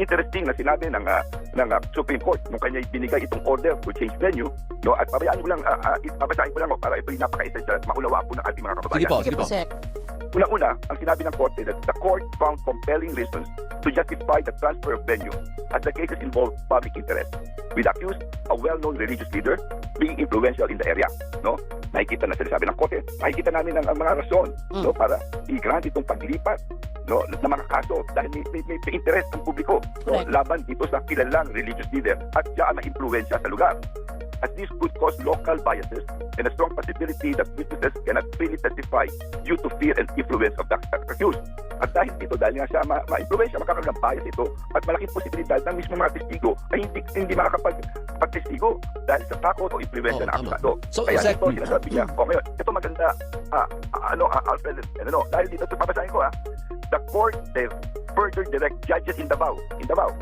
interesting na sinabi ng ah, ng ah, Supreme Court nung kanya binigay itong order to change venue, no? At pabayaan ko lang uh, uh, babasahin ko lang oh, para ito'y napaka-essential at maulawa po ng ating mga kababayan. Sige po, Sige sige po. Una-una, ang sinabi ng Korte that the court found compelling reasons to justify the transfer of venue as the cases involve public interest. With accused, a well-known religious leader being influential in the area. No? Nakikita na sinasabi ng Korte, nakikita namin ang, ang mga rason no, para i-grant itong paglipat no, ng mga kaso dahil may, may, may, interest ng publiko no, Correct. laban dito sa kilalang religious leader at siya ang na-influensya sa lugar. As this could cause local biases and a strong possibility that witnesses cannot freely testify due to fear and influence of the accused. At dahil dito, dahil nga siya ma- ma-influensya, makakaroon ng bias ito at malaking posibilidad ng mismo mga testigo ay hindi, hindi makakapag-testigo dahil sa takot o influensya Oo, ng akusado. So, Kaya Sec- ito, sinasabi niya, o ngayon, ito maganda, ah, ah, ano, ah, Alfred, ano, dahil dito, ito papasahin ko ha, the court they further direct judges in Davao, in Davao,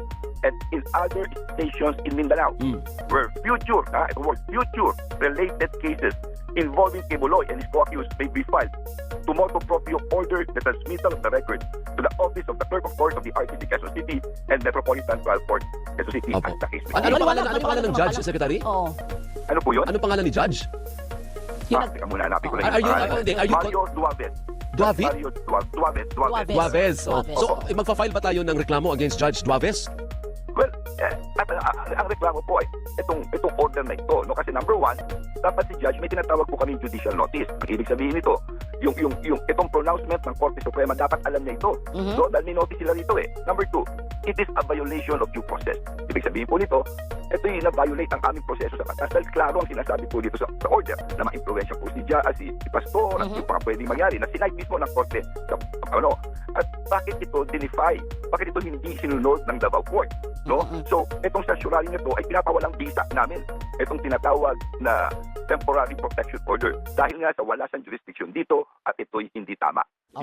and in other stations in Mindanao, Mm. where future, ah, ito word, future related cases involving Kibuloy and his co-accused may be filed to motu proprio order the transmittal of the records to the office of the clerk of court of the RTC Quezon City and Metropolitan Trial Court Quezon City Opo. as the case may Ano, ano ano ng naman judge, pala. Secretary? Oo. Ano po yun? Ano pangalan ni judge? Yung Ah, teka muna, hanapin ko lang Are- are you- pangalan. are- hindi, are you- Mario Duaves. Duavit? Mario. Duaves. Duaves. Duaves. Oh. So, eh, magfa-file ba tayo ng reklamo against Judge Duaves? Well, eh, at, ah, ang, ang reklamo po ay itong itong order na ito, no? Kasi number one, dapat si judge may tinatawag po kami judicial notice. Ang ibig sabihin nito, yung yung yung itong pronouncement ng Korte Suprema dapat alam niya ito. Mhm. So, dahil may notice sila dito eh. Number two, it is a violation of due process. Ibig sabihin po nito, ito yung na-violate ang aming proseso sa batas. Dahil klaro ang sinasabi po dito sa, sa order na ma-influensya po si, Ja- ah, si, si Pastor at Mhm. yung mga pwedeng mangyari na sinight mismo ng Korte sa, sa ano. At bakit ito denify? Bakit ito hindi sinunod ng Davao Court? No? Mhm. So, itong statutory nito ay pinapawalang visa namin. Itong tinatawag na temporary protection order. Dahil nga sa wala siyang jurisdiction dito at ito'y hindi tama. Opo.